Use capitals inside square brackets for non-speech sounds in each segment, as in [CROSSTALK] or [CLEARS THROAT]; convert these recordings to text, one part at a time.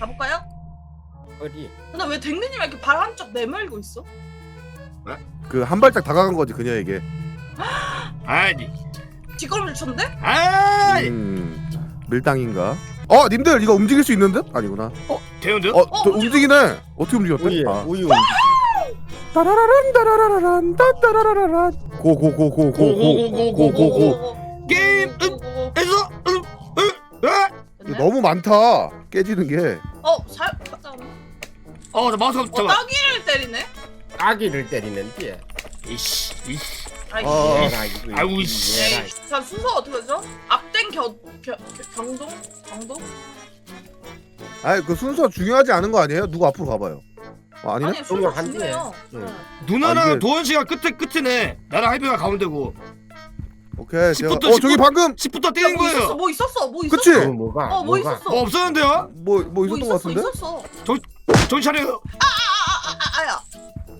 가볼까요? 어디? 근데 왜 댕느님이 이렇게 발 한쪽 내밀고 있어? 그 한 발짝 다가간 거지 그녀에게. 아니 뒷걸음질 쳤는데? 아이 음, 밀당인가? 어, 님들 이거 움직일 수 있는 듯? 아니구나. 대현들 어, 어, 저 움직여. 움직이네. 어떻게 움직였대? 우유 아. 우유 따라라란 따라라란 따따라라란 고고고고고고고고고고 게임 어, 에서. 너무 많다 깨지는 게 어, 살, 잠깐만. 어나 마우스 어, 잠깐 따기를 때리네? 아기를 때리는데. 이씨 이씨 아이, 어. 얘라 이거. 아이고, 씨. 얘라. 에이, 자, 순서 어떻게 되죠? 앞땡 겨, 겨, 겨, 경동? 경동? 아니 그 순서 중요하지 않은 거 아니에요? 누구 앞으로 가봐요 어, 아니네? 아니, 순서. 중요해요. 응. 네. 누나랑 아, 이게- 도현 씨가 끝에 끝이네 나랑 하이비가 가운데고 오케이 제가 10부터 어 저기 10부. 방금 10부터 때린 뭐 있었어, 거예요 뭐 있었어, 뭐 있었어. 그치? 어, 뭐가? 어, 뭐 뭐가? 있었어. 뭐 없었는데요? 뭐 뭐 뭐 있었던 거 있었어, 같은데? 있었어. 정신 차려요 아, 아, 아, 아야.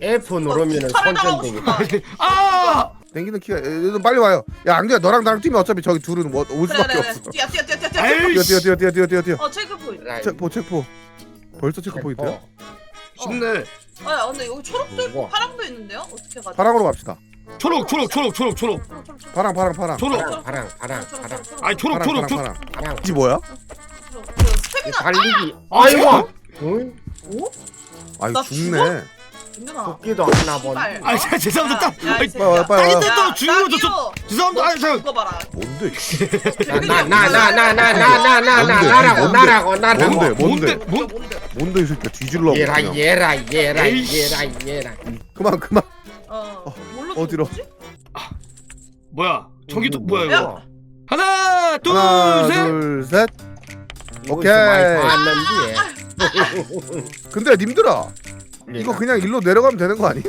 F 누르면은 차를 나가고 손전등이. 싶다. 아 땡기는 키가 얘들 빨리 와요 야 안돼야 너랑 나랑 뛰면 어차피 저기 둘은 뭐, 올 수밖에 그래, 없어 그래. 뛰어, 뛰어, 뛰어, 뛰어, 뛰어. 뛰어 뛰어 뛰어 뛰어 뛰어 뛰어 뛰어 어, 체크 포인트. 체포 체포 벌써 체크 포인트야? 쉽네 아, 근데 여기 초록도 있고 뭐가? 파랑도 있는데요? 어떻게 가지? 파랑으로 갑시다 초록 초록 초록 초록 초록. 파랑 파랑 파랑 초록 파랑 파랑 파랑 초록, 파랑 초록, 초록, 아니 초록 파랑 초록 파랑 초록 파랑 파랑. 이 뭐야? 그 달리기. 아, 아이고. 응? 오? 아이 나 죽네. 토끼도 하나 본. 씨발. 아 자, 죄송합니다 야, 야, 이 아이, 새끼야. 빨리 와, 빨리 중요한 거 저- 저 죄송합니다 아니 저 죽어봐라. 뭔데 나 나 나 나 나 나 나 나 나 뭔데, 나라고 뭔데? 나라고 나라고. 뭔데? 뭔데 뭔데, 뭔 뭔데? 뭔데 이 새끼야 뒤질라고 얘라 그냥. 얘라 얘라 에이씨. 얘라 얘라. 그만 그만 어, 뭘로 어디로? 죽었지? 뭐야 전기도 뭐야 야. 이거 하나 하나 둘셋 둘셋 오케이. 봤는데. [LAUGHS] 근데 님들아 이거 그냥 일로 내려가면 되는 거 아니?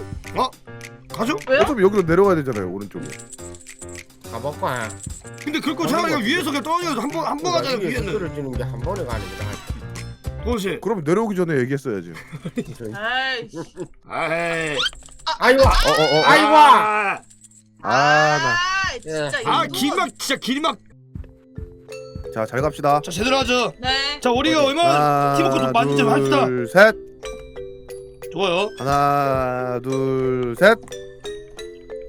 가죠? 왜요? 어차피 여기로 내려가야 되잖아요 오른쪽에 가볼까? 근데 그거 차라리 그냥 위에서 그냥 떨어져서 한번 한 번 가잖아요 위에는 떨어지는 게 한 번에 가는 거다. 도현 씨 그럼 내려오기 전에 얘기했어야지 [LAUGHS] 아이씨. [LAUGHS] 아이 아이고. 어어어. 아이고. 아, 아나. 진짜 아 이거- 길막 진짜 길막. 자잘 갑시다. 자 제대로 하죠. 네. 자 우리가 얼마나 팀워크 좀 많이 좀 합시다. 둘셋. 좋아요. 하나 둘셋.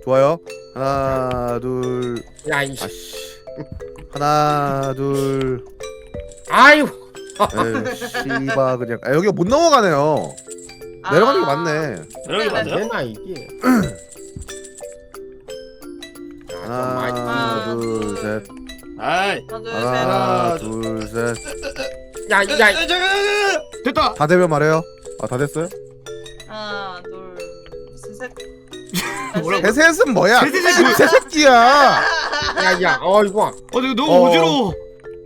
좋아요. 하나 둘. 야 이씨. 아씨. 하나 둘. 아이고. 에이, 씨바 그냥. 아, 여기가 못 넘어가네요 내려가는 게 [CLEARS THROAT] 아. 맞네 게 네, 맞아요? 되나 이게? 하나 둘 셋 아이 하나, 둘, 셋. 하나 하나, 둘 셋 야야 야, 야, 야, 됐다 다 되면 말해요 아 다 됐어요? 하나, 둘, 셋. 뭐라고? 개셋은 뭐야 개셋은 새 새끼야 야야 어이구. 어 근데 너무 어. 어지러워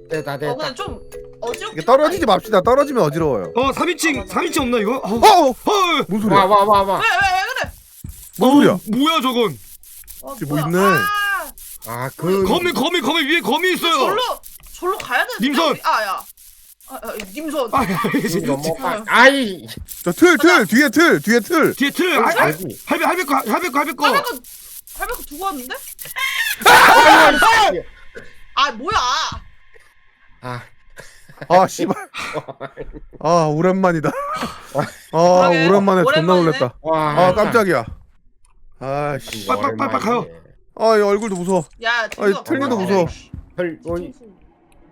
됐다 어, 됐다. 근데 좀 어지럽게. 이게 떨어지지 맙시다 떨어지면 어지러워요 어 3인칭 3인칭 없나 이거? 어, 어어 어, 뭔 소리야 와 와 와 와. 왜, 왜, 왜 그래? 뭔 소리야 어, 뭐야 저건 어, 저기 뭐 뭐야? 있네. 아, 아 그 거미 거미 거미 위에 거미 있어요 절로, 절로 가야 되는데. 님선. 아, 야. 아, 아, 님선. 아 야, 이제 넘어가. 아이. 저 틀 틀 뒤에 틀 뒤에 틀 뒤에 틀 아, 아, 여기. 할배 할배 거 할배 거 할배 거 할배가, 할배가 두고 왔는데? 아이, 아, 뭐야? 아 아 씨발 아 오랜만이다 아 그러게. 오랜만에 존나 오랜만이네. 놀랬다 와. 아 깜짝이야 아 씨 빡, 빡, 빡, 빡 가요. 아이 얼굴도 무서워 야, 틀리도 무서워. 헐 어이.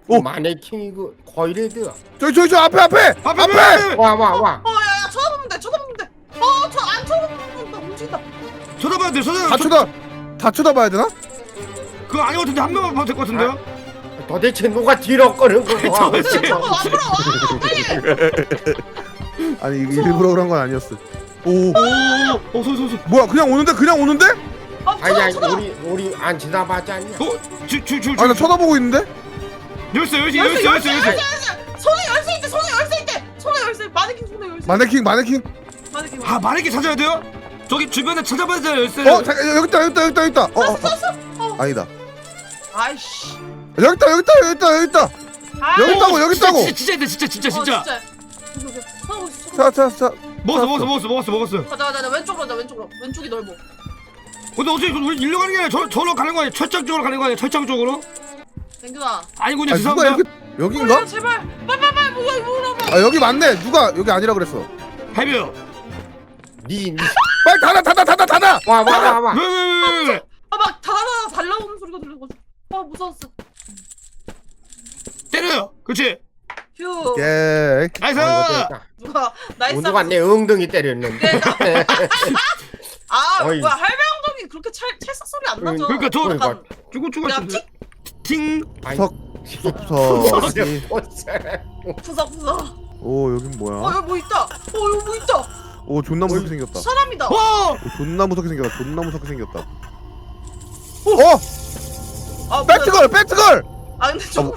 오. 마네킹 이거 거이레드. 저기 저기 저 앞에 앞에 앞에 앞에 와 와 와. 어, 야, 야, 쳐다보면 돼, 쳐다보면 돼. 어, 저 안 쳐다보면 나 움직인다. 쳐다봐야 돼다 쳐다 쳐다 다 쳐다봐야 되나? 그거 아닌 것 같은데 한 명만 봐도 될 것 같은데요? 도대체 누가 뒤로 끄는 거야? [LAUGHS] 도대체. 저거 앞으로 와, 빨리. 아니 이게 일부러 그런 건 아니었어 오어 소리 소리 소리 뭐야 그냥 오는데 그냥 오는데? 아, 아야 쳐다, 쳐다. 우리 우리 안 지나봤지 않냐? 어줄줄 줄 아나 쳐다보고 있는데? 열쇠 열쇠 열쇠, 열쇠 열쇠 열쇠. 손에 열쇠 있대, 손에 열쇠 있대. 손에 열쇠, 마네킹 손에 열쇠. 마네킹 마네킹 마네킹. 아 만약에 찾아야 돼요? 저기 주변에 찾아봐야 돼요 열쇠 어 잠깐 여기 있다 여기 있다 여기 있다 여기 있다 어, 어, 어. 아니다 아이씨. 여기 있다 여기 있다 여기 있다 여기 있다 아, 여기 있다고 여기 진짜, 있다고 진짜 진짜 진짜 진짜 어, 진짜 진짜. 있어, 쳐다보고 자자자 먹었어 먹었어 먹었어 먹었어 먹었어 있어. 가자, 가자. 왼쪽으로 가자, 왼쪽으로. 왼쪽이 넓어. 근데 어떻게 우리 일로 가는 게 아니라 저, 저로 가는 거 아니야? 철장 쪽으로 가는 거 아니야? 철장 쪽으로? 댕균아. 아니군요 아 누가 죄송합니다 이렇게 여긴가? 제발. 빨리, 빨리, 빨리. 뭐야 뭐야 아 여기 맞네 누가 여기 아니라 그랬어 해봐요 니, 니. 빨리 닫아 닫아 닫아 닫아 와, 와, 와, 와. 왜왜왜왜 아막 다다다 달라오는 소리가 들려가지고 아 무서웠어 때려요. 그렇지? 휴. 오케이. 나이스! 됐다. 누가 나이스 누가 내 엉덩이 때렸는데. [LAUGHS] 아 어이. 뭐야 할배 엉덩이 그렇게 찰, 찰싹 소리 안 나죠? 그러니까 저- 약간 쭈글쭈글 그냥 틱? 팅. 석. 푸석푸석이 푸석푸석. 오 여긴 어 뭐야? 여기 뭐 있다. 어 여기 뭐 있다. 오 존나 무섭게 생겼다. 사람이다. 와! 오, 존나 무섭게 생겼다. 존나 무섭게 생겼다. 어! 아 뭐야. 백트걸 백트걸 아 근데 좀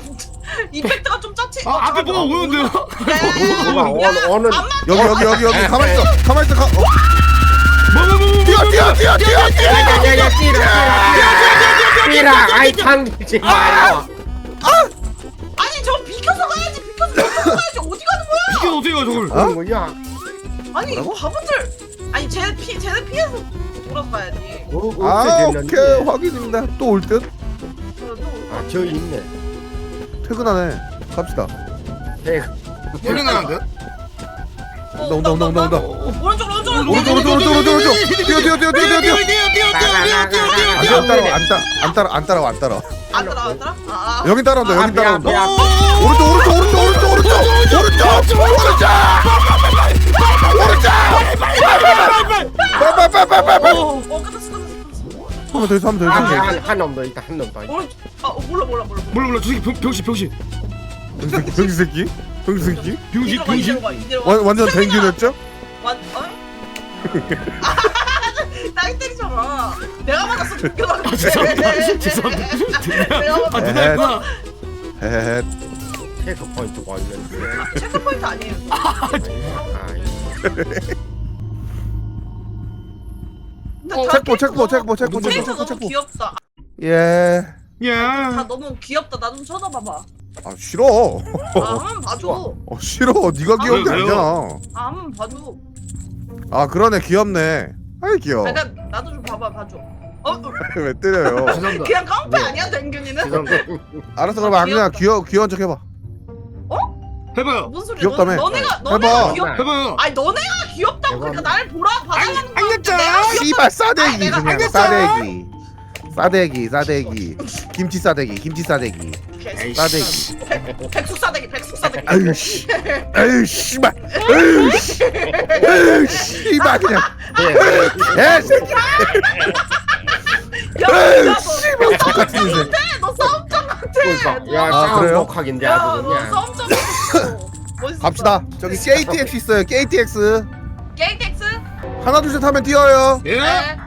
이펙트가 좀 짜치 아 앞에 뭐가 오는데요? 어머, 어느, 어느. 여기 여기 여기 여기 가만 있어 가만 있어 가 어, 뭐뭐뭐 뛰어 뛰어 뛰어 뛰어 뛰어 야, 야, 야, 야, 뛰라, 뛰라, 뛰라. 아이, 당기지 마요. 아니 저 비켜서 가야지 비켜서 가야지 어디 가는 거야 이게 어떻게 가 저걸 어? 뭐야? 아니 뭐라고? 바보들 아니 쟤 피, 쟤네 피해서 돌아서 가야지 어, 아. 오케이 확인입니다 또 올 듯 아, 저 있네. 퇴근하네 갑시다 퇴근하는데? 어, 온다 온다 온다 온다 오른쪽 오른쪽 오른쪽 오른쪽 오른쪽 오른쪽 오른쪽 오른쪽 뛰어 뛰어 뛰어 뛰어 뛰어 뛰어 안 따라 안 따라 안 따라 안 따라 안 따라 안 따라 안 따라 아 여긴 따라온다 여긴 따라온다 야, 오른쪽 오른쪽 오른쪽 오른쪽 오른쪽 오른쪽 오른쪽 빨빨빨빨빨빨 어 끝났어 끝났어 한번 더 있어 한번 더 한, 있어. 한, 한놈 더 있다, 한 놈 더 있다. 오른쪽 아 어, 몰라 몰라 몰라. 몰라 몰라. 저 새끼 병- 병신 병신. 병신 병신 새끼? 병신 새끼? 병신 이대로 가 이대로 병신. 가 이대로 가완 완전 댕기였죠? 완 어? [LAUGHS] 땅 때리잖아. 내가 맞았어 죽여봐 죄송합니다. 죄송합니다. 내가 아 맞았어. 누나 했구나 헤헤 체크 포인트가 왔는데. 체크 포인트 아니에요. 아이, 다 체크포, 캐릭터 체크포, 체크포, 체크포, 너무- 캐릭터 체크포, 너무. 귀엽다 예. 다야 너무 귀엽다 나 좀 쳐다봐봐 아 싫어. 아 한번 봐줘 어 싫어. 네가 귀여운 게 아, 왜요? 아니야. 아 한번 봐줘 아 그러네 귀엽네. 아이 귀여워. 아, 그러니까 나도 좀 봐봐 봐줘 어? 어, [LAUGHS] 왜 때려요? [LAUGHS] 죄송합니다 그냥 깡패 네. 아니야 댕균이는? 지금 알았어 그럼 악녀야 귀여 귀여운 척 해봐. 해봐요. 무슨 소리야? 귀엽다며. 너, 너네가 해봐. 너네가 귀엽 해봐요. 아니 너네가 귀엽다고 그러니까 나를 보라 받아가는 거야. 알겠잖아 씨발 싸대기 내가 그냥 알겠어. 싸대기. 싸대기 싸대기. 김치 싸대기 김치 싸대기. 싸대기. 백숙 사대기 백숙 사대기. 아유 씨. 아유 씨발. 아유 씨. 아유 씨발 그냥. [LAUGHS] 에 새끼 야. 아유 너 씨발. 똑같은 인생 너 같아 그러니까, 야, 아, 그래요? 아주 그냥. 싸움장 같아 멋있어 갑시다. 저기 KTX 있어요. KTX. 게이텍스 하나 둘 셋 하면 뛰어요. 예? 네.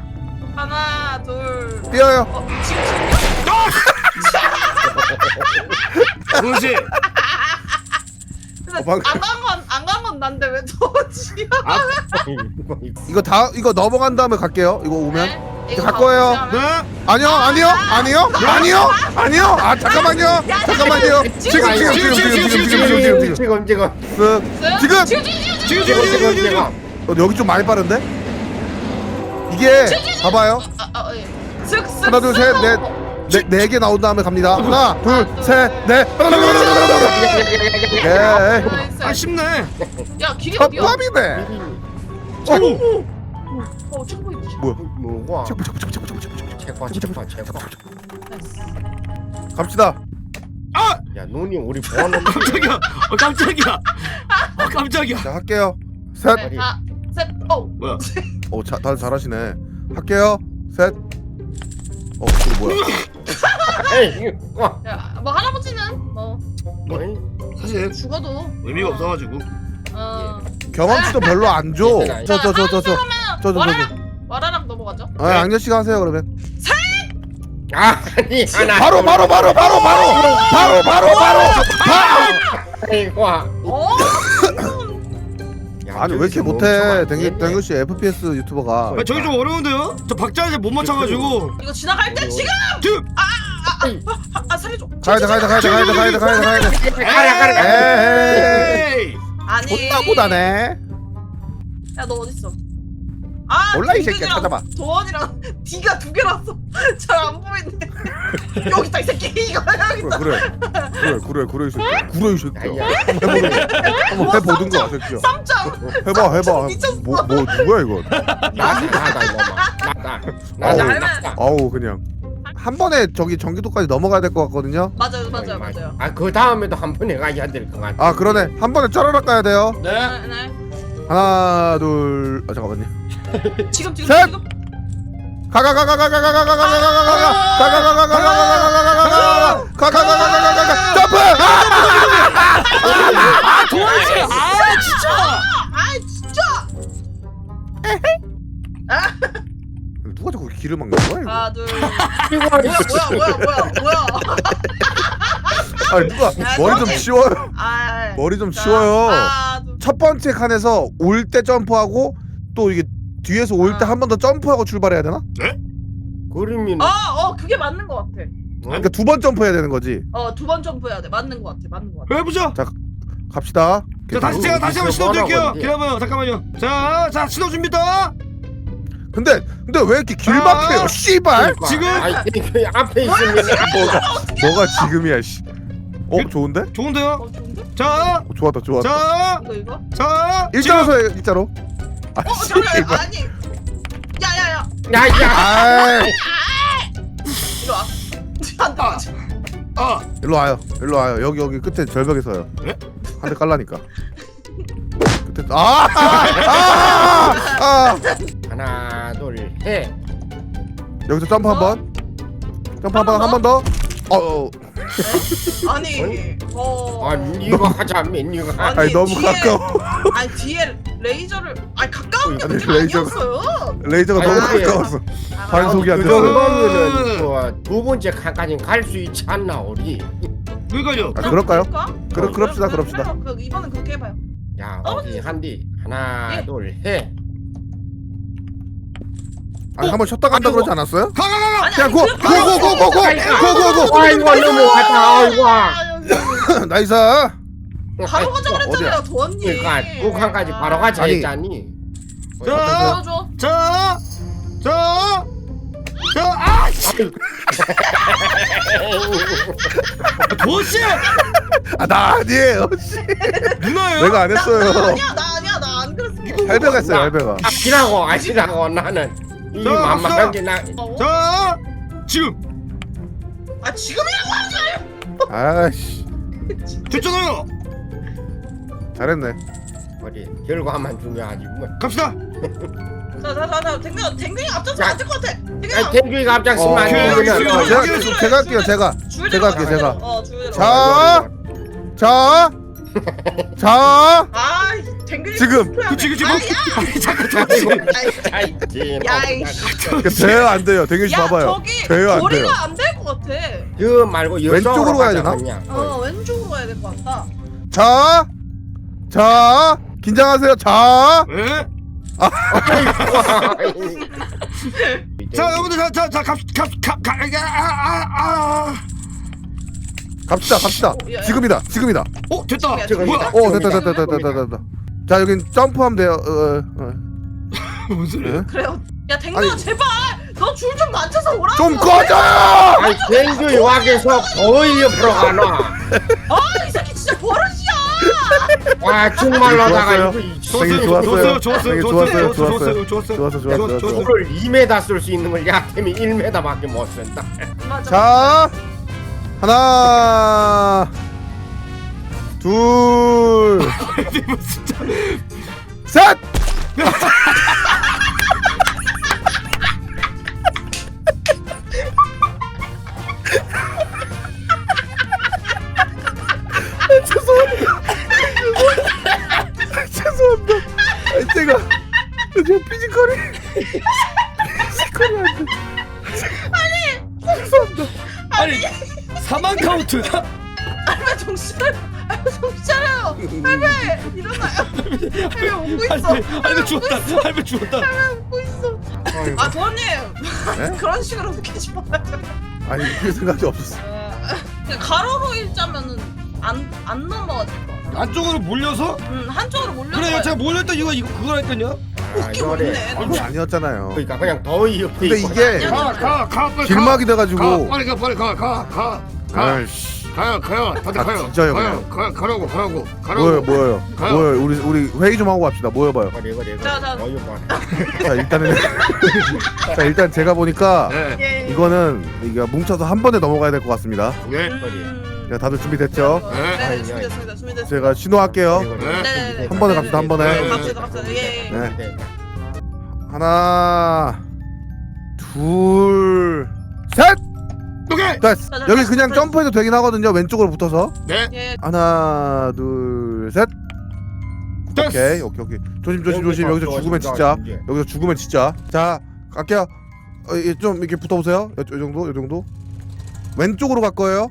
하나 둘. 뛰어요. 어, 지금 지금? [LAUGHS] 그렇지? 근데 어, 방금- 안간 건안간 건 난데 왜 너지? 이거 다 이거 넘어간 다음에 갈게요. 이거 오면. 네? 갈 거예요. 네? 아니요 아니요 아니요 아니요 아니요 아 잠깐만요 잠깐만요 지금 지금 지금 지금 지금 지금 지금 지금 지금 지금 지금 쓱 지금 지금 지금 지금 지금 어, 여기 좀 많이 빠른데 이게 봐봐요 아, 아, 예. 하나, 둘, 셋, 슥. 넷. 네개 나온 다음에 갑니다 하나 둘 셋 넷 네 아 쉽네 야 길이 어디야? 첫밥이네 오! 어 체크포인트 뭐야 뭐고? 체크 체크 체크 체크 체크 체크 체과 체과 체과. 갑시다 아! 야 눈이 우리 보는 깜짝이야 어 깜짝이야 어 깜짝이야 자 할게요 셋 네, 하나 셋오 뭐야 오, 자, 다들 잘하시네. 할게요. 셋. 어, 이거 뭐야? [LAUGHS] 에이 와 야 뭐 할아버지는 뭐 뭐이? 사실 죽어도 의미가 없어가지고 어 경험치도 별로 안 줘. 저, 저, 저, 저, 저. 그러면 저, 저, 저, 와라락 와라락 넘어가죠 아, 악녀 씨가 하세요 그러면. 아니 하나 바로, 바로, 바로, 바로, 바로, 바로, 바로, 바로. 아이고 와. 어 야, 아니 왜 이렇게 못해? 댕규 씨 FPS 유튜버가. 아, 저기 좀 어려운데요? 저 박자를 못 맞춰가지고 이거 지나갈 때 지금 지금 아, 아 살려줘 가야 돼, 가야 돼, 가야 돼, 가야 돼, 가야 돼, 가야 돼, 가야 돼. 가라 가라. 에이 아니 존나 못하네. 야 너 어딨어 아 몰라, 이 새끼야. 찾아봐. 도원이랑 D가 두 개라서 [LAUGHS] 잘안 보이네 여기 있다 이 새끼 이거 여기 있다. 그래 그래. 그래 그래 이 새끼야. 그래 이 새끼야. 야야. 한번 해보든가 한번 해보든가 새끼야. 쌈장 해봐 해봐. 미쳤어. 뭐, 뭐 누구야 이건 나다 나다 이놈아 나다 나다 나다 아우 그냥. 한 번에 저기 전기도까지 넘어가야 될 것 같거든요? 맞아요 맞아요 맞아요. 아그 다음에도 한 번에 가야 될 것 같아. 아 그러네. 한 번에 쩌르륵 가야 돼요. 네. 네, 네. 하나 둘 아, 잠깐만요 지금 지금 셋! 지금 이게 뒤에서 올때 아. 한번 더 점프하고 출발해야 되나? 그림이 어, 어, 그게 맞는 것 같아. 그러니까 두 번 점프해야 되는 거지 어, 두 번 점프해야 돼. 맞는 것 같아. 맞는 것 같아. 해보자. 갑시다 자, 다시 제가 다시 한번 시도 드릴게요. 기다려봐요. 잠깐만요. 자, 자, 시도 줍니다. 근데 근데 왜 이렇게 길 아. 막혀요 씨발 지금? 아이 그 앞에 있으면 뭐가 뭐가 지금이야 씨 어 좋은데? 좋은데요? 어, 좋은데? 자, 어, 좋았다 좋았다 자, 이거 이거? 자. 일자로 서요 일자로 아 어, 잠깐 아니. 야야야. 야야. 아이. 이리 와. 안 돼. 아, 일로 와요. 일로 와요. 여기 여기 끝에 절벽에 서요. 네? 한대 깔라니까. 끝에 아, 아 아아! 아, 하나 둘해 여기서 점프 한 번. 점프 한 번 한 번 더. 어, 어. 아니. 어. 아니 이거 하자 메뉴가 아니, 아니 너무 뒤에- 가까워 아니 뒤에 레이저를 아니 가까운 게 아니, 문제가 레이저가- 아니었어요. 레이저가 아니, 너무 아니, 가까웠어 아, 반속이 안그 정도면은 그두 번째 칸까지 갈 수 있지 않나 우리 여기까지요. 아 그럴까요? 그럴까? 그러- 어, 그럽시다, 그럽시다. 그 이번엔 그렇게 해봐요. 야 어? 어디 한디 하나 예. 둘 해 아니 한번 쉬었다 간다 그러지 않았어요? 가, 가, 가, 가. 아니 그냥 아니, 고! 그렇게 고! 고! 고! 고! 고! 고! 고! 아이고 넘어왔다 아이고 아, 바로 가자 그랬잖아요? 도원님. 그러니까 두 칸까지 바로 가자 아니. 했잖니 자, 보여줘. 자, 자, 자, 아, 씨. 도씨, [LAUGHS] 아나 아니에요 씨. 누나예요? 내가 안 나, 나 했어요 아니야, 나 아니야, 나 안 그랬어. 할배가 했어요 할배가 아시라고 아시라고 나는 이 자, 만만한 게나 어? 자, 지금 아 지금이라고 하지 아이씨 [LAUGHS] 됐잖아요. 잘했네 어디 결과만 중요하지 뭐 갑시다. 자, 자, 자, 자, 댕댕이, 댕댕이 앞장서 자. 안될 것 같아. 댕댕이. 앞장서면 안 오케이, 어, 오케이. 제가, 줄대로 제가 할게요 제가 줄대로 제가 가, 할게요. 제가. 어, 줄대로. 자. 자, 자, 아, 댕댕이. 지금. 스프레이 그치, 그치, 안 뭐. 돼. 아니, 잠깐, 잠깐. 아이, 야, 이씨. 돼요 안 돼요 댕규 씨 야, 봐봐요 저기 돼요 안 돼요 거리가 안 될 것 같아. 그 말고 왼쪽으로 가야 되나? 그냥. 어, 왼쪽으로 가야 될 것 같다. 자, 자, 긴장하세요 자, 예? 네. [LAUGHS] 자, 여러분들, 자, 자, 자, 갑, 갑, 갑, 가, 아, 아, 아. 갑시다 갑시다 어, 야, 야. 지금이다 지금이다 어, 됐다. 지금 뭐야? 어 됐다 됐다 됐다 됐다 됐다 자 여긴 점프하면 돼요 어, 어. 뭔 소리야? 예? 그래요. 야, 아니. 제발. 너 줄좀 맞춰서 오라고. 좀 꺼져요 아니 댕규이 와게서 거의 옆으로 가나 아, 이 새끼 진짜 버릇이야. 와 정말로다가 좋았어요. 이거 이 좋았어요. 좋았어요, 되게 좋았어요, 좋았어요, 좋았어요, 좋았어요. 좋았어요, 좋았어 좋았어 좋았어 소를 2m 쓸수 있는 걸 야템이 1m밖에 못 쓴다 맞아. 자 하나 둘셋! 죄송합니다. 죄송합니다. 아니, 제가 제가 피지컬이 피지컬이 안 돼. 아니, 사망 카운트야? 할배 정신 차 려. 할배 정신 차려요. 할배 일어나요. 할배 웃고 있어. 할배, 할배 죽었다. 할배 죽었다. 할배 웃고 있어. 아 도원님 네? [LAUGHS] 그런 식으로 웃기지 마요. 아니 그 생각이 없었어 어, 그냥 가로로 일자면은 안안 넘어질 것 같아. 안쪽으로 몰려서? 음 한쪽으로 몰려. 그래요, 제가 몰렸다 이거 이거 그거라니까요. 아 요래 있네. 그게 아니었잖아요. 그러니까 그냥 더위 옆에 근데 있고. 이게 가가 빨리 길막이 가 돼가지고 빨리 가 빨리 가 가가 아이씨 가요 가요 다들 다 가요 뒤져요, 가요 가 가라고 가라고 가라고 뭐예요 뭐예요 가요. 뭐예요 우리 우리 회의 좀 하고 갑시다 모여봐요. 그래 그래 그래 자, 자. 더위 봐 [LAUGHS] 자 일단은 [LAUGHS] 자 일단 제가 보니까 네 예. 이거는 이거 뭉쳐서 한 번에 넘어가야 될 것 같습니다. 예. 음. 자 다들 준비됐죠? 네. 네, 준비됐습니다. 준비됐습니다. 제가 신호할게요. 그래, 그래. 네. 네네네. 한 번에 갑시다, 한 번에. 네, 갑시다, 갑시다. 예. 예. 네. 네. 하나 둘 셋. 오케이 됐어. 여기 그냥 점프해도 되긴 하거든요. 왼쪽으로 붙어서 네 예. 하나 둘 셋. 됐어 오케이 오케이 오케이. 조심 조심 조심. 여기서 죽으면 진짜. 여기서 죽으면 진짜. 자 갈게요. 어, 이좀 이렇게 붙어보세요. 이 정도 이 정도. 왼쪽으로 갈 거예요.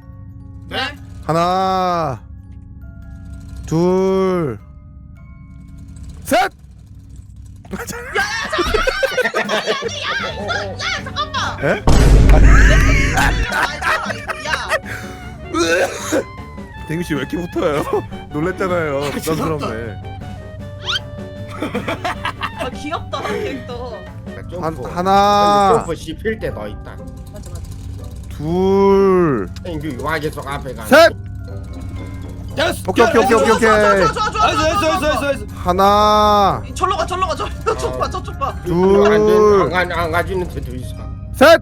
네. 하나 둘 셋. 잠깐만. 에? 야, 댕규 씨왜 이렇게 붙어요? 놀랬잖아요. 부담스럽네. 아 귀엽다 캐릭터. 한, 점프. 하나 점프 씹힐 때더 있다 맞아 맞아. 둘 땡큐 와 계속 앞에 가 셋. 됐어 오케이 오케이 오케이 오케이 오케이. 좋아 좋아 좋아 나이스 나이스 나이스 나이스 나이스 하나 절로 가 절로 가 저쪽 봐 저쪽 봐. 둘 안안 가지는 데도 있어 셋.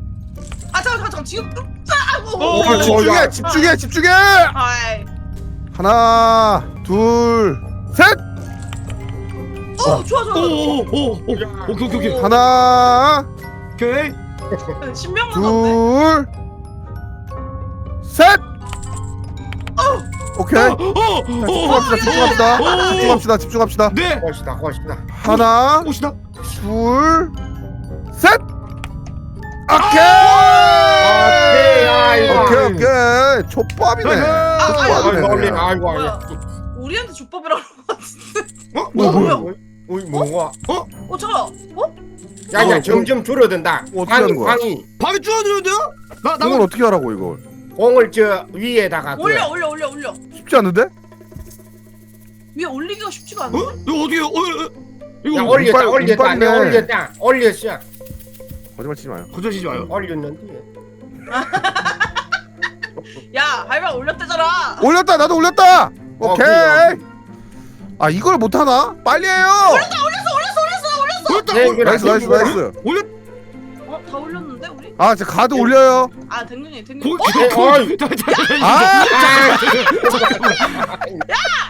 아 잠깐 잠깐 지금 아, 오, 어, 오, 오, 집중해 야. 집중해 집중해. 아이. 하나 둘 셋. 어 좋아 좋아. 오오오 오 오케이 오케이 오케이 하나 오케이 신명만 넣었네. 둘 셋. 오케이. 자, 어어어 집중합시다 집중합시다 집중합시다 집중합시다. 네 멋있다 멋있다 하나 오시다 둘 셋. 오케이. 오케이, 아이고. 오케이 오케이 족밥이네. 아, 아이고 족밥이네. 아이고 뭐야? 우리한테 족밥이라고 한것 같은데. 어 뭐야, 뭐야? 뭐야? 어이 뭐가 어 잠깐. 어? 야야 어, 점점 줄어든다 어떻게 방이 하는 거야? 방이 방이 줄어드는데요? 나나 이걸 어떻게 하라고 이걸? 공을 저 위에다가 둬. 올려 올려 올려 올려. 쉽지 않은데? 위에 올리기가 쉽지가 어? 않네. 이거 어디에요? 어, 어, 야 이거 올렸다 운빨- 올렸다. 내가 올렸다 올렸어 거짓말 치지 마요. 거절하지 마요. 올렸는데 [LAUGHS] 야 할머니 올렸대잖아. 올렸다 나도 올렸다. 오케이. 오케이, 아 이걸 못 하나? 빨리 해요. 올렸어 올렸어 올렸어 올렸어. 올렸다. 네, 올- 그래. 나이스 나이스 나이스. 올렸. 어다 올렸는데 우리? 아제 가드 올려요. 아 댕균이. 고, 어? 고, 어이. 고,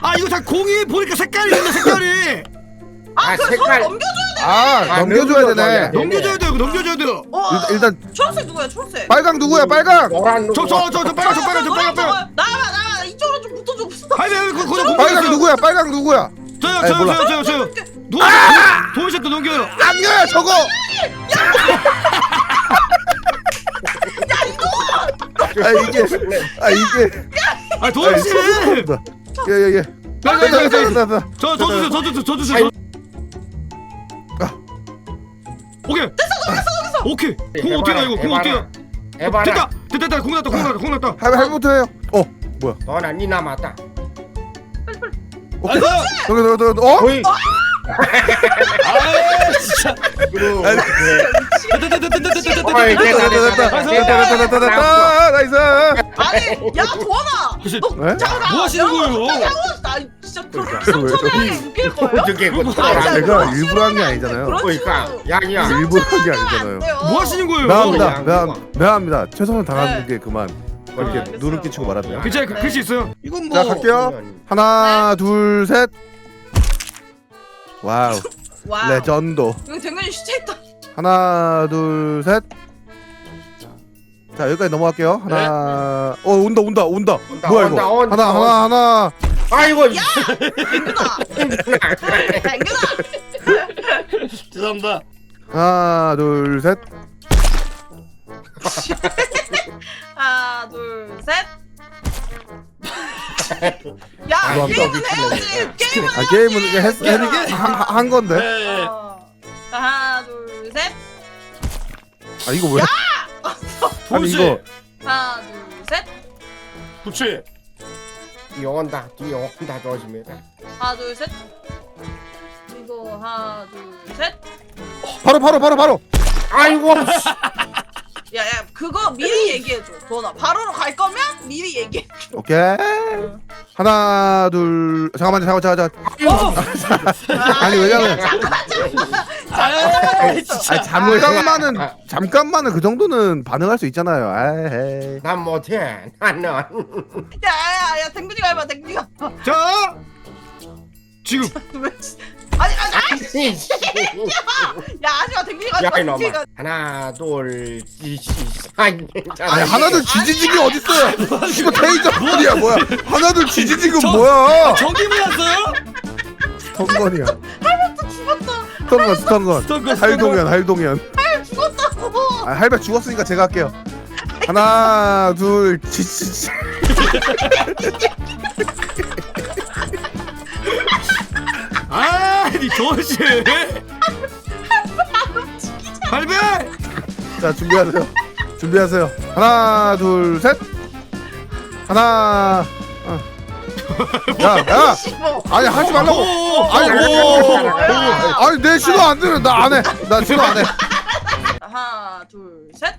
아아 이거 다 공이 보니까 색깔이 있네 색깔이. 아 아, 그래 색깔. 넘겨줘야 돼. 아, 아, 넘겨줘야 되네. 돼. 넘겨줘야 돼요. 이거 넘겨줘야 돼요. 어. 일단, 일단 초록색 누구야 초록색? 빨강 누구야 빨강? 노란 저 저 저 저 빨간 저 빨간 저 빨간 빨간. 나와 나와 이쪽으로 좀 붙어줘. 아니 아니 그거 그거 빨강 누구야 빨강 누구야? 저요 아니, 저요 몰라. 저요 저요 저요. 도시도 넘겨요. 안겨야 저거. 아 이게 아 이게 아 도시. 예예예. 나, 나, 나, 나, 나. 나. 저, 저 주세요, 저 주세요, 저 주세요. 아. 오케이. 됐어, 됐어, 됐어. 오케이. 공 어떻게 나 이거? 공 어떻게? 나? 해봐라 됐다, 됐다, 됐다. 공 났다, 공 났다, 공 났다. 할 할부터 해요. 어 뭐야? 너나 니 남았다 오케이. 나이스. 저기 저기 저기 어? 어이 아, 진짜. 아니, 됐다, 됐다, 됐다, 됐다, 됐다, 어이, 됐다. 됐다 됐다 됐다. 됐다 됐다 나이스. 아니 야 도원아. 너 네? 잠깐. 뭐 하시는 거예요? 나 진짜 그렇게 기상천외 웃길 거예요? 어떻게 그 아, 아, 진짜 내가 그런 일부러 한게 식으로 아니잖아요. 그런 그러니까 식으로 야야 일부러 한게 기상천외는 안 아니잖아요. 돼요. 뭐 하시는 거예요? 미안합니다. 야, 미안 미안합니다. 최선을 다하는 네. 게 그만 아, 이렇게 알겠어요. 누를 끼치고 말았네요. 글씨, 그 글씨 있어요. 이건 자 뭐. 갈게요. 하나 둘 셋. 와우 [LAUGHS] 와우. 레전도. 여기 댕균이 시체 있다. 하나 둘 셋. 자 여기까지 넘어갈게요. 하나. 어 온다 온다 온다. 온다, 뭐야 온다, 이거? 온다, 하나 온다. 하나 하나. 아이고 댕균아. 댕균아. 죄송합니다. 하나 둘 셋. [LAUGHS] 하나 둘 셋. 야 죄송합니다. 게임은 해야지. 게임은 아 게임은 이게 했, 야. 했, 한, 한 건데. 네. 어. 자, 하나 둘 셋. 아 이거 왜? [LAUGHS] 아니 도시. 이거 하나 둘 셋. 그렇지. 뒤에 온다 뒤에 온다 조심해라 하나 둘 셋. 이거 하나 둘 셋 바로 바로 바로 바로 아이고 야야 그거 미리 얘기해줘. 도나 바로로 갈 거면 미리 얘기해 오케이. 하나 둘 잠깐만요 잠깐 잠깐 잠깐 아니 왜냐면 아 진짜. 잠깐만은 잠깐만은 그 정도는 반응할 수 있잖아요. 에이. 난 못해. 나는. 야야야 댕근이가 해봐 댕근이가 자 지금. 왜 아니 아니 아니 야 하지마 댕근이가 야 이놈아. 하나 둘셋 아니 하나둘 지지직이 어딨어요? 이거 테이저 뭐야 뭐야? 하나둘 지지직은 뭐야? 전기문 왔어요? 스턴건이야. 죽었다. 스턴건 스턴건. 스턴건, 할동현 할동현. 죽었다고. 아, 할배 죽었으니까 제가 할게요. 하나 둘 지지직 [LAUGHS] 아니 조시 할배 자 준비하세요. 준비하세요. 하나 둘 셋. 하나. 어. 야야. 씹어 아니 하지 말라고. 오, 아니 오, 오, 오, 오. 아니 내 신호 안 들어. 나 안 해 나 신호 안 해. 하나 둘셋.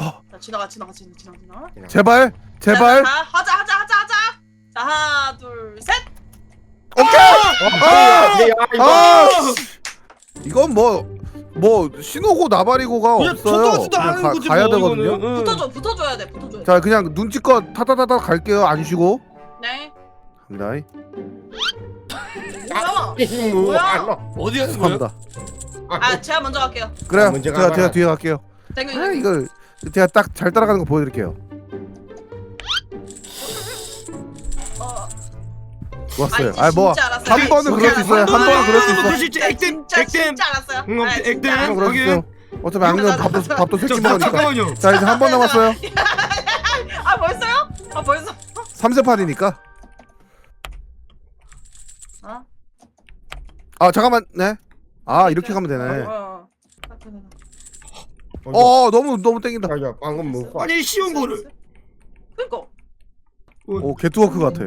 어. 자 지나가 지나가 지나가 지나가. 지나가 제발 제발. 자, 자, 하자 하자 하자 하자. 자 하나 둘 셋 오케이 아, 아아 이건 뭐 뭐 신호고 나발이고가 그냥 없어요. 그냥 가, 거지 가야 뭐, 되거든요. 이거는. 응. 붙어줘 붙어줘야 돼 붙어줘야 돼 자 그냥 눈치껏 타다다다 갈게요. 안 쉬고. 네. 갑니다 뭐야? 뭐야? 어디 가는 거야? 죄송합니다. 아 제가 먼저 갈게요. 그래요. 먼저 제가. 제가 뒤에 갈게요. 땡겨 아 이걸 제가 딱 잘 따라가는 거 보여드릴게요 아뭐 진짜 알았어요. 한 번은 그럴 수 있어요. 한 알았어요. 번은 그럴 수 있어 진짜 액땜 진짜 액땜. 진짜 알았어요. 응, 아, 액땜. 진짜 한 알았어요. 번 그럴 수 있어요. 어차피 악년 밥도 밥도 저, 새끼 자, 먹으니까. 잠깐만요. 자 이제 한 번 남았어요. [LAUGHS] 아 벌써요? 아 벌써? 3세판이니까. 어? 아 잠깐만. 네 아 이렇게 가면 되네. 어, 어. 어 너무 너무 땡긴다. 야 방금 뭐 아니 쉬운 거를. 그니까. 오 개투워크 같아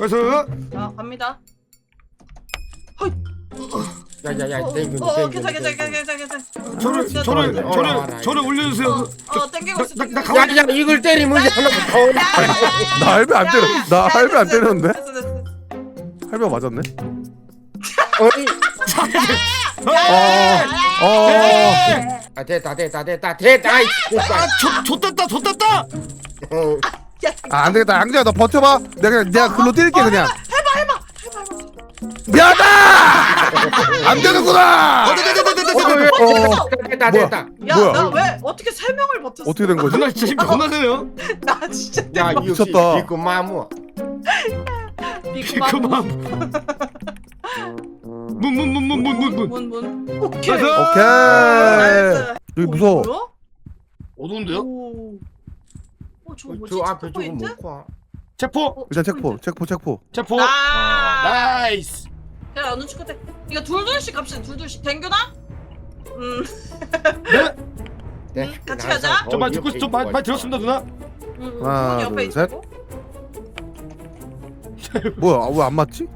가서 자 갑니다 야야야 어, 땡겨 어, 땡겨 괜찮아 괜찮아 괜찮아 괜찮아 저를 진짜 저를. 저를 저를 올려주세요 어 땡기고 있어 나- 나- 가만히- 있어. 야야 이걸 때리면 이제 하나 더 나 할배 안 때려 나 할배 안 때렸는데. 할배 맞았네 어이 어어 아 됐다 됐다 됐다 됐다 아이 아 조, 좆됐다 좆됐다 어, 아, 안 되겠다 양재야 너 버텨봐 내가 그냥 내가 글로 뛸게 그냥 해봐 해봐 미안하다 안 되는구나 어 됐다 됐다 됐다 어, 됐다 어, 됐다 뭐야? 됐다 야, 뭐야? 나 왜 어떻게 세 명을 버텼어? 어떻게 된 거지 누나 진짜 힘 겁나세요 나 진짜 야 미쳤다. 이거 마무 비그마. 그만 문문문문문문문 문, 문. 오케이. 오케이 나이스. 여기 무서워? 어두운데요? 오. 어, 저거 뭐지? 저 앞에 저거 포인트? 뭐고 체포 어, 일단 체크포 체크포 체크포 체포 아. 나이스 야, 어느 축구 때? 이거 둘둘씩 갑시다. 둘둘씩. 댕규나? 음. 네? [LAUGHS] 네 같이 가자. 좀 많이 듣고 좀 많이, 많이 들었습니다 누나 음, 하나, 문 옆에 둘, 셋. 있고. [LAUGHS] 뭐야 왜 안 맞지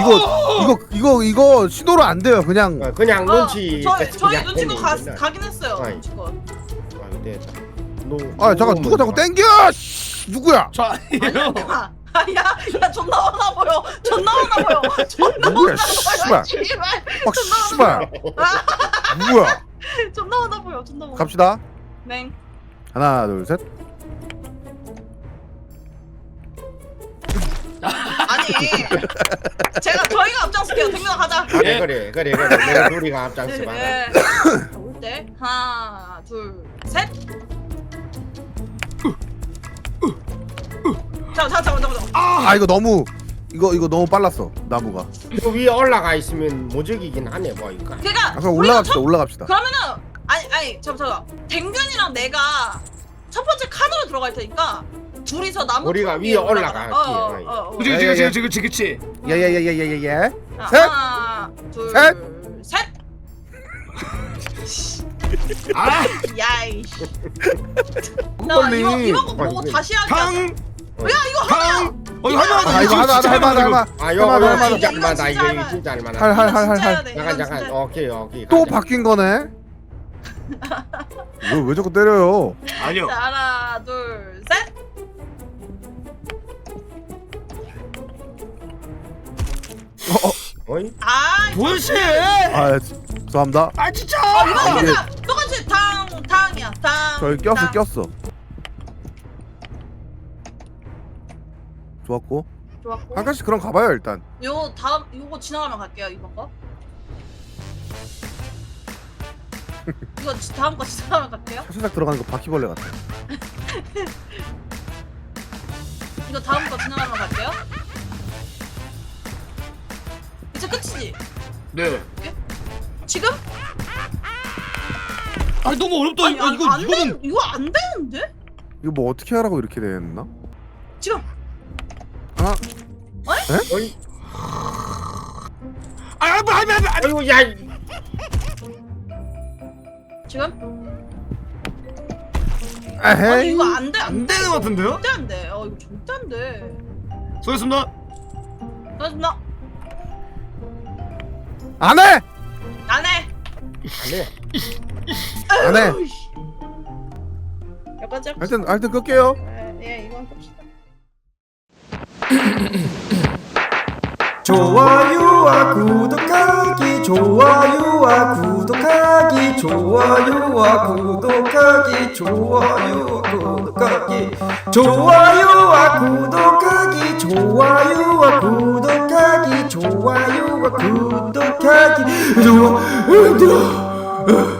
이거 이거 이거 이거 신호로 안 돼요 그냥 어, 그냥 어, 눈치 저희 저희 눈치고 가, 가긴 했어요. 아이. 눈치고. 아 됐다 너- 아 잠깐 누가 자꾸. 땡겨 씨, 누구야 저 아니에요 야, 야, 야, 존나 화나 보여. 존나 화나 보여. 존나 누구야 화나 씨발 보여. 씨발. 막 씨발 누구야 존나 화나 보여. 존나 화나. 갑시다 네. 하나 둘 셋 아니. 제가 저희가 앞장설게요. 댕규나 가자. 그래 그래 그래 그래 내가 [LAUGHS] 우리가 앞장서 봐라 네. 올 때. 하나, 둘, 잠깐 잠깐 잠깐 잠깐. 아 이거 너무 이거 이거 너무 빨랐어 나무가 그 위에 올라가 있으면 모적이긴 하네 보니까. 그러니까 아, 그럼 우리가 올라갑시다 첫- 올라갑시다 그러면은 아니 아니 잠깐 잠깐. 댕균이랑 내가 첫 번째 칸으로 들어갈 테니까 둘이서 나무 우리가 톱 위에 올라가, 어, 어. 어, 어. 그치 예, 그치 예, 그치 그치 그치 그치 예예예예예예 자, 셋! 하나 둘 셋! 셋. 아 [LAUGHS] 야이. 나. 이거 이런 거 보고 빨리. 다시 하자. 강! 야 이거 하나. 강! 어 이거 할만하다 아 이거 하나 하나 할만하다 할만 아 이거 할만하다 이거 할만하다 진짜 이거 할만하다 진짜 이거 진짜 할만하다. 할, 할, 할, 진짜 할. 해야 돼. 잠깐 이건 잠깐 진짜. 오케이 오케이. 또 가자. 바뀐 거네 [LAUGHS] 왜, 왜 자꾸 때려요 아니요 자, 하나 둘 셋. 어이? 아 도현씨 아 죄송합니다 아 진짜 이거 아, 진짜 똑같이 당 당이야 당. 저희 꼈어 당. 꼈어 좋았고 좋았고. 한 칸씩 그럼 가봐요 일단 요 다음 요거 지나가면 갈게요 이번 거. [LAUGHS] 이거 지- 다음 거 지나가면 갈게요. 살짝 들어가는 거 바퀴벌레 같아 [LAUGHS] 이거 다음 거 지나가면 갈게요. 이제 끝이지? 네 지금? 아니 너무 어렵다 아니, 이거 안, 이거 안 이거는 돼, 이거 안 되는데? 이거 뭐 어떻게 하라고 이렇게 됐나? 지금 하나 어이? 아 뭐, 아니 아니 아니 아이고 야. 이- 지금? 아니 에헤이 이거 안 돼, 안 안 돼. 되는 것 같은데요? 절대 안 돼. 어 이거 절대 안 돼. 수고했습니다 나, 안해 안 해. 안해. 안해 여기까지 합시다. 하여튼 하여튼 끌게요 예, 이건 끕시다. [LAUGHS] 좋아요와 구독하기 좋아요와 구독하기 좋아요와 구독하기 좋아요와 구독하기. 좋아요와 구독하기 좋아요와 구독하기 좋아요와 구독하기. 좋아 힘들어